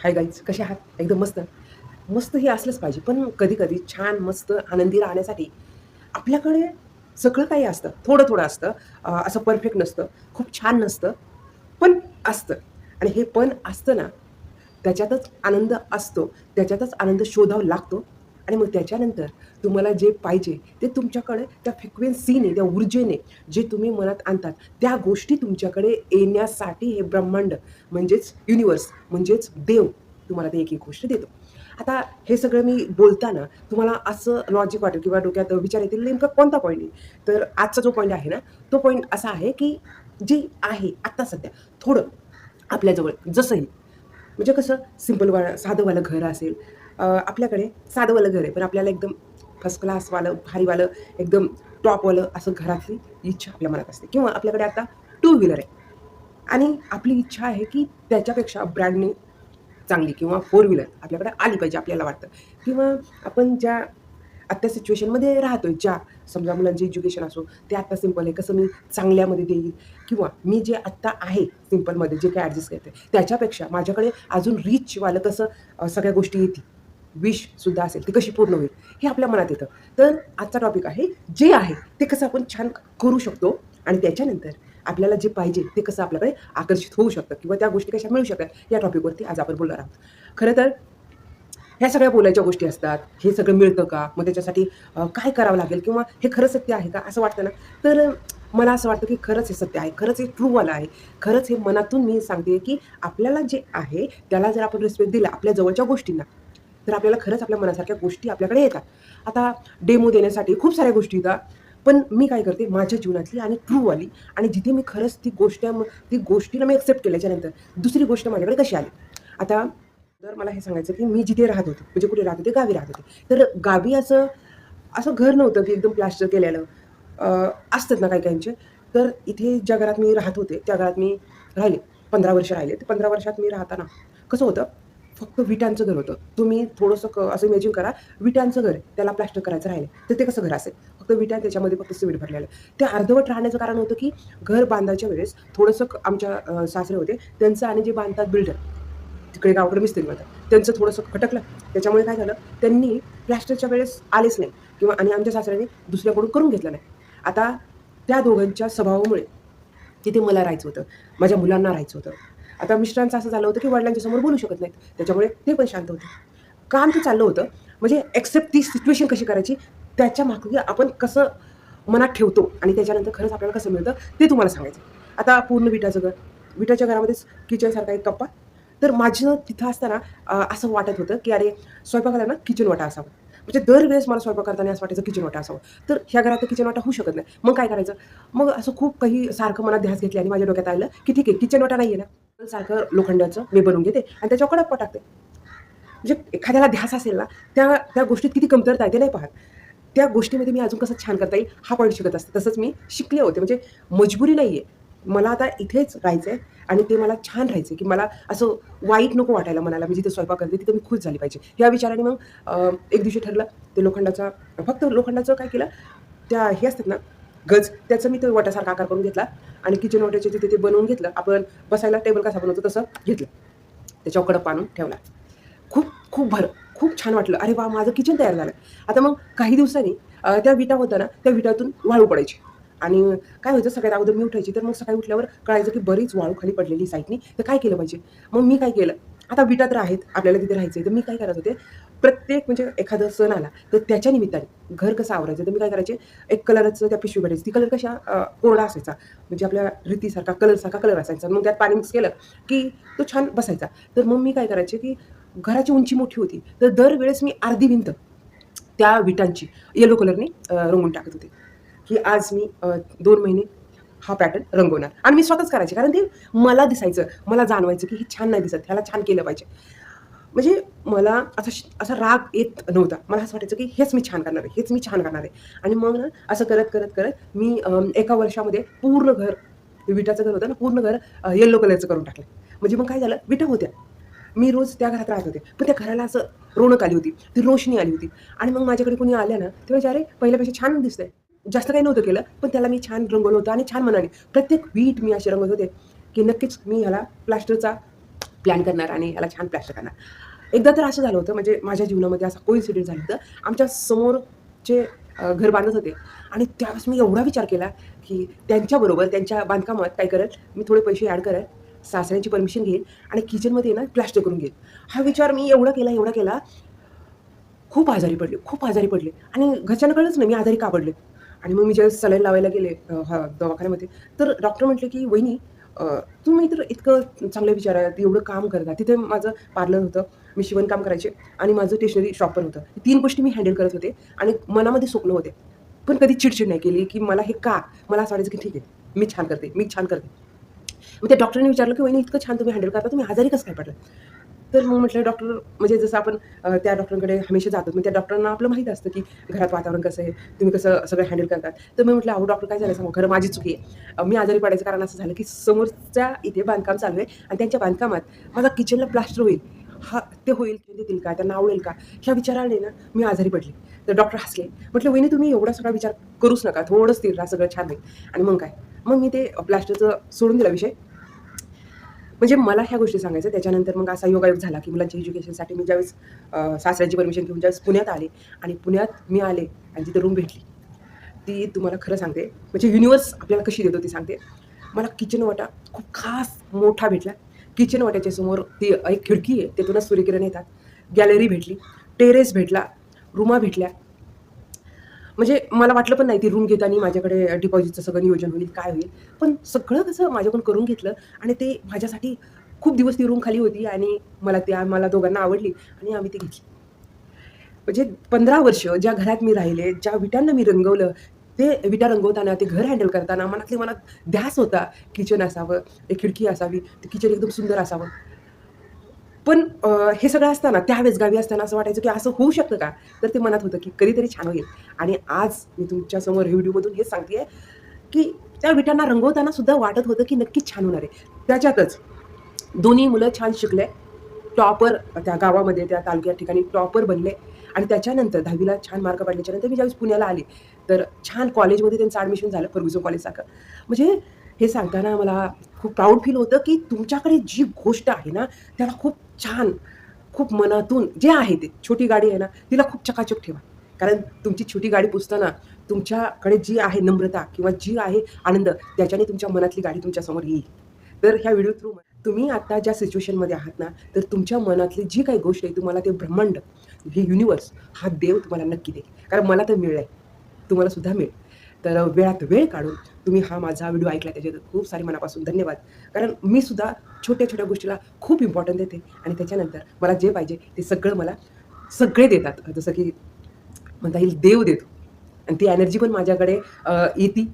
Hi guys कसे आहात? एकदम मस्त. मस्त हे असलंच पाहिजे. पण कधी कधी छान मस्त आनंदी राहण्यासाठी आपल्याकडे सगळं काही असतं. थोडं थोडं असतं. असं परफेक्ट नसतं. खूप छान नसतं. पण असतं. आणि हे पण असतं ना त्याच्यातच आनंद असतो. त्याच्यातच आनंद शोधावा लागतो. आणि मग त्याच्यानंतर तुम्हाला जे पाहिजे ते तुमच्याकडे त्या फ्रिक्वेन्सीने त्या ऊर्जेने जे तुम्ही मनात आणतात त्या गोष्टी तुमच्याकडे येण्यासाठी हे ब्रह्मांड म्हणजेच युनिवर्स म्हणजेच देव तुम्हाला ते एक एक गोष्ट देतो. आता हे सगळं मी बोलताना तुम्हाला असं लॉजिक वाटेल किंवा डोक्यात विचार येतील नेमका कोणता पॉईंट आहे? तर आजचा जो पॉईंट आहे ना तो पॉईंट असा आहे की जे आहे आत्ता सध्या थोडं आपल्याजवळ जसंही म्हणजे कसं सिम्पलवालं साधंवालं घर असेल आपल्याकडे साधंवालं घर आहे. पण आपल्याला एकदम फर्स्ट क्लासवालं भारीवालं एकदम टॉपवालं असं घरातली इच्छा आपल्या मनात असते. किंवा आपल्याकडे आता टू व्हीलर आहे. आणि आपली इच्छा आहे की त्याच्यापेक्षा ब्रँडने चांगली किंवा फोर व्हीलर आपल्याकडे आली पाहिजे आपल्याला वाटतं. किंवा आपण ज्या आत्ता सिच्युएशनमध्ये राहतो आहे ज्या समजा मुलांचे एज्युकेशन असो ते आत्ता सिंपल आहे. कसं मी चांगल्यामध्ये देईल? किंवा मी जे आत्ता आहे सिम्पलमध्ये जे काय ॲडजस्ट करते त्याच्यापेक्षा माझ्याकडे अजून रिचवालं कसं सगळ्या गोष्टी येतील. विशसुद्धा असेल ती कशी पूर्ण होईल हे आपल्या मनात येतं. तर आजचा टॉपिक आहे जे आहे ते कसं आपण छान करू शकतो आणि त्याच्यानंतर आपल्याला जे पाहिजे ते कसं आपल्याकडे आकर्षित होऊ शकतं किंवा त्या गोष्टी कशा मिळू शकतात या टॉपिकवरती आज आपण बोलणार आहोत. खरं तर ह्या सगळ्या बोलायच्या गोष्टी असतात हे सगळं मिळतं का? मग त्याच्यासाठी काय करावं लागेल? किंवा हे खरं सत्य आहे का? असं वाटतं ना? तर मला असं वाटतं की खरंच हे सत्य आहे खरंच हे ट्रूवालं आहे खरंच हे मनातून मी सांगते की आपल्याला जे आहे त्याला जर आपण रिस्पेक्ट दिला आपल्या जवळच्या गोष्टींना तर आपल्याला खरंच आपल्या मनासारख्या गोष्टी आपल्याकडे येतात. आता डेमो देण्यासाठी खूप साऱ्या गोष्टी येतात. पण मी काय करते? माझ्या जीवनातली आणि ट्रूवाली आणि जिथे मी खरंच ती गोष्ट ती गोष्टीला मी एक्सेप्ट केल्याच्यानंतर दुसरी गोष्ट माझ्याकडे कशी आली? आता तर मला हे सांगायचं की मी जिथे राहत होते म्हणजे कुठे राहत होते गावी राहत होते. तर गावी असं असं घर नव्हतं की एकदम प्लास्टर केलेलं. असतात ना काही काहींचे. तर इथे ज्या घरात मी राहत होते त्या घरात मी राहिले. पंधरा वर्ष राहिले. तर पंधरा वर्षात मी राहताना कसं होतं? फक्त विटांचं घर होतं. तुम्ही थोडंसं असं इमॅजिन करा विटांचं घर आहे, त्याला प्लास्टर करायचं राहिलं तर ते कसं घर असेल? फक्त विटा त्याच्यामध्ये फक्त सिमेंट भरलेलं. ते अर्धवट राहण्याचं कारण होतं की घर बांधायच्या वेळेस थोडंसं आमच्या सासरे होते त्यांचं आणि जे बांधतात बिल्डर तिकडे गावकडे मिस्त्री म्हणतात त्यांचं थोडंसं खटकलं. त्याच्यामुळे काय झालं त्यांनी प्लॅस्टरच्या वेळेस आलेच नाही किंवा आणि आमच्या सासऱ्याने दुसऱ्याकडून करून घेतलं नाही. आता त्या दोघांच्या स्वभावामुळे तिथे मला राहायचं होतं माझ्या मुलांना राहायचं होतं. आता मिस्टरांचं असं झालं होतं की वडिलांच्या समोर बोलू शकत नाहीत. त्याच्यामुळे ते पण शांत होते. काम ते चाललं होतं. म्हणजे एक्सेप्ट ती सिच्युएशन कशी करायची? त्याच्यामागे आपण कसं मनात ठेवतो आणि त्याच्यानंतर खरंच आपल्याला कसं मिळतं ते तुम्हाला सांगायचं. आता पूर्ण विटाचं घर. विटाच्या घरामध्येच किचनसारखा एक कप्पा तर माझं तिथं असताना असं वाटत होतं की अरे स्वयंपाकाला ना किचन वाटा असावा. म्हणजे दरवेळेस मला स्वयंपाक करताना असं वाटायचं किचन वाटा असावं. तर ह्या घरात किचन वाटा होऊ शकत नाही. मग काय करायचं? मग असं खूप काही सारखं मनात ध्यास घेतले आणि माझ्या डोक्यात आलं की ठीक आहे किचन वाटा नाही आहे ना सारखं लोखंडाचं मी बनवून घेते आणि त्याच्यावर कडक टाकते. म्हणजे एखाद्याला ध्यास असेल ना त्या त्या गोष्टीत किती कमतरता आहे ते नाही पाहत. त्या गोष्टीमध्ये मी अजून कसं छान करता येईल हा पॉईंट शिकत असते. तसंच मी शिकले होते. म्हणजे मजबुरी नाही आहे मला आता इथेच राहायचं आहे आणि ते मला छान राहायचं की मला असं वाईट नको वाटायला मनाला. मी जिथे स्वयंपाक करते तिथे मी खुश झाली पाहिजे. या विचाराने मग एक दिवशी ठरलं ते लोखंडाचा फक्त लोखंडाचं काय केलं त्या हे असतात ना गज त्याचं मी ते वटासारखा आकार करून घेतला आणि किचन वट्याचे तिथे ते बनवून घेतलं आपण बसायला टेबल कसा बनवतो तसं घेतलं. त्याच्यावर कडप आणून ठेवला. खूप खूप भर खूप छान वाटलं. अरे वा माझं किचन तयार झालं. आता मग काही दिवसांनी त्या विटा होत्या ना त्या विटातून वाळू पडायची. आणि काय व्हायचं सगळ्यात अगोदर मी उठायची तर मग सकाळी उठल्यावर कळायचं की बरीच वाळू खाली पडलेली साईडनी. तर काय केलं पाहिजे? मग मी काय केलं? आता विटा तर आहेत आपल्याला तिथे राहायचं तर मी काय करत होते? प्रत्येक म्हणजे एखादा सण आला तर त्याच्या निमित्ताने घर कसं आवरायचं? तर मी काय करायचे? एक कलरचं त्या पिशवी भरायची. ती कलर कशा कोरडा असायचा. म्हणजे आपल्या रीतीसारखा कलरसारखा कलर असायचा. मग त्यात पाणी मिक्स केलं की तो छान बसायचा. तर मग मी काय करायचे की घराची उंची मोठी होती. तर दरवेळेस मी अर्धी भिंत त्या विटांची येलो कलरने रंगून टाकत होते. की आज मी दोन महिने हा पॅटर्न रंगवणार. आणि मी स्वतःच करायचे. कारण ते मला दिसायचं मला जाणवायचं की हे छान नाही दिसत ह्याला छान केलं पाहिजे. म्हणजे मला असा श- असा राग येत नव्हता. मला असं वाटायचं की हेच मी छान करणार आहे हेच मी छान करणार आहे. आणि मग ना असं करत करत करत मी एका वर्षामध्ये पूर्ण घर विटाचं घर होतं ना पूर्ण घर येल्लो कलरचं करून टाकलं. म्हणजे मग काय झालं? विटा होत्या. मी रोज त्या घरात राहत होते. पण त्या घराला असं रोणक आली होती. ती रोशनी आली होती. आणि मग माझ्याकडे कोणी आल्या ना तेव्हा अरे पहिल्यापेक्षा छान दिसतंय. जास्त काही नव्हतं केलं पण त्याला मी छान रंगवलं होतं आणि छान मनाने प्रत्येक वीट मी असे रंगवत होते की नक्कीच मी ह्याला प्लॅस्टरचा प्लॅन करणार आणि ह्याला छान प्लॅस्टर करणार. एकदा तर असं झालं होतं म्हणजे माझ्या जीवनामध्ये असा कोइन्सिडेंट झालं होतं. आमच्या समोरचे घर बांधत होते आणि त्यावेळेस मी एवढा विचार केला की त्यांच्याबरोबर त्यांच्या बांधकामात काय करेल मी थोडे पैसे ॲड करेल सासऱ्यांची परमिशन घेईल आणि किचनमध्ये ना प्लॅस्टर करून घेईल. हा विचार मी एवढा केला एवढा केला. खूप आजारी पडले खूप आजारी पडले आणि घरच्यांना नाही मी आजारी का पडले. आणि मग मी ज्यावेळेस सलाईन लावायला गेले दवाखान्यामध्ये तर डॉक्टर म्हटले की वहिनी तुम्ही तर इतकं चांगलं विचार आहे एवढं काम करता. तिथे माझं पार्लर होतं मी शिवणकाम करायचे आणि माझं स्टेशनरी शॉप पण होतं तीन गोष्टी मी हँडल करत होते आणि मनामध्ये स्वप्न होते. पण कधी चिडचिड नाही केली की मला हे का? मला असं वाटायचं की ठीक आहे मी छान करते मी छान करते. मग त्या डॉक्टरने विचारलं की वहिनी इतकं छान तुम्ही हँडल करता तुम्ही आजारी कसं काय पडलं तर मग म्हटलं डॉक्टर म्हणजे जसं आपण त्या डॉक्टरांकडे हमेशा जातो मग त्या डॉक्टरांना आपलं माहीत असतं की घरात वातावरण कसं आहे तुम्ही कसं सगळं हँडल करतात. तर मी म्हटलं अहो डॉक्टर काय झालं सांगू खरं माझी चुकी आहे. मी आजारी पडायचं कारण असं झालं की समोरच्या इथे बांधकाम चालू आहे आणि त्यांच्या बांधकामात माझा किचनला प्लास्टर होईल. हा ते होईल ते देतील का त्यांना आवडेल का ह्या विचाराने ना मी आजारी पडले. तर डॉक्टर हसले. म्हटलं वहिनी तुम्ही एवढा सगळा विचार करूच नका थोडं स्थिर राहा सगळं छान होईल. आणि मग काय? मग मी ते प्लास्टरचं सोडून दिला विषय. म्हणजे मला ह्या गोष्टी सांगायचं त्याच्यानंतर मग असा योगायोग झाला की मुलांच्या एज्युकेशनसाठी मी ज्यावेळेस सासऱ्यांची परमिशन घेऊन ज्यावेळेस पुण्यात आले आणि पुण्यात मी आले आणि तिथे रूम भेटली ती तुम्हाला खरं सांगते. म्हणजे युनिवर्स आपल्याला कशी देतो ती सांगते. मला किचन वाटा खूप खास मोठा भेटला. किचन वाट्याच्या समोर ती एक खिडकी आहे तिथूनच सूर्यकिरण येतात. गॅलरी भेटली टेरेस भेटला रूमा भेटल्या. म्हणजे मला वाटलं पण नाही ती रूम घेताना माझ्याकडे डिपॉझिटचं सगळं नियोजन होईल काय होईल. पण सगळं कसं माझ्याकडून करून घेतलं आणि ते माझ्यासाठी खूप दिवस ती रूम खाली होती आणि मला ते मला दोघांना आवडली आणि आम्ही ती घेतली. म्हणजे पंधरा वर्ष ज्या घरात मी राहिले ज्या विटांना मी रंगवलं ते विटा रंगवताना ते घर हँडल करताना मनातले मनात ध्यास होता. किचन असावं एक खिडकी असावी ते किचन एकदम सुंदर असावं. पण हे सगळं असताना त्यावेळेस गावी असताना असं वाटायचं की असं होऊ शकतं का? तर ते मनात होतं की कधीतरी छान होईल. आणि आज मी तुमच्यासमोर हे व्हिडिओमधून हेच सांगते की त्या विटांना रंगवताना सुद्धा वाटत होतं की नक्कीच छान होणार आहे. त्याच्यातच दोन्ही मुलं छान शिकले. टॉपर त्या गावामध्ये त्या तालुक्या ठिकाणी टॉपर बनले. आणि त्याच्यानंतर दहावीला छान मार्क पडल्याच्यानंतर मी ज्यावेळेस पुण्याला आले तर छान कॉलेजमध्ये त्यांचं ॲडमिशन झालं फर्ग्युसन कॉलेजसारखं म्हणजे हे सांगताना मला खूप प्राऊड फील होतं की तुमच्याकडे जी गोष्ट आहे ना त्याला खूप छान खूप मनातून जे आहे ते छोटी गाडी आहे ना तिला खूप चकाचक ठेवा. कारण तुमची छोटी गाडी पुसताना तुमच्याकडे जी आहे नम्रता किंवा जी आहे आनंद त्याच्याने तुमच्या मनातली गाडी तुमच्यासमोर येईल. तर ह्या व्हिडिओ थ्रू तुम्ही आता ज्या सिच्युएशनमध्ये आहात ना तर तुमच्या मनातली जी काही गोष्ट आहे तुम्हाला ते ब्रह्मांड हे युनिवर्स हा देव तुम्हाला नक्की देईल. कारण मला तर मिळेल तुम्हाला सुद्धा मिळेल. तर वेळात वेळ काढून तुम्ही हा माझा व्हिडिओ ऐकला त्याच्यात खूप सारे मनापासून धन्यवाद. कारण मी सुद्धा छोट्या छोट्या गोष्टीला खूप इम्पॉर्टंट देते. आणि त्याच्यानंतर मला जे पाहिजे ते सगळं मला सगळे देतात. जसं की म्हणता येईल देव देतो. आणि ती एनर्जी पण माझ्याकडे येते.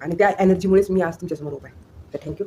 आणि त्या एनर्जीमुळेच मी आज तुमच्यासमोर उभा आहे. तर थँक्यू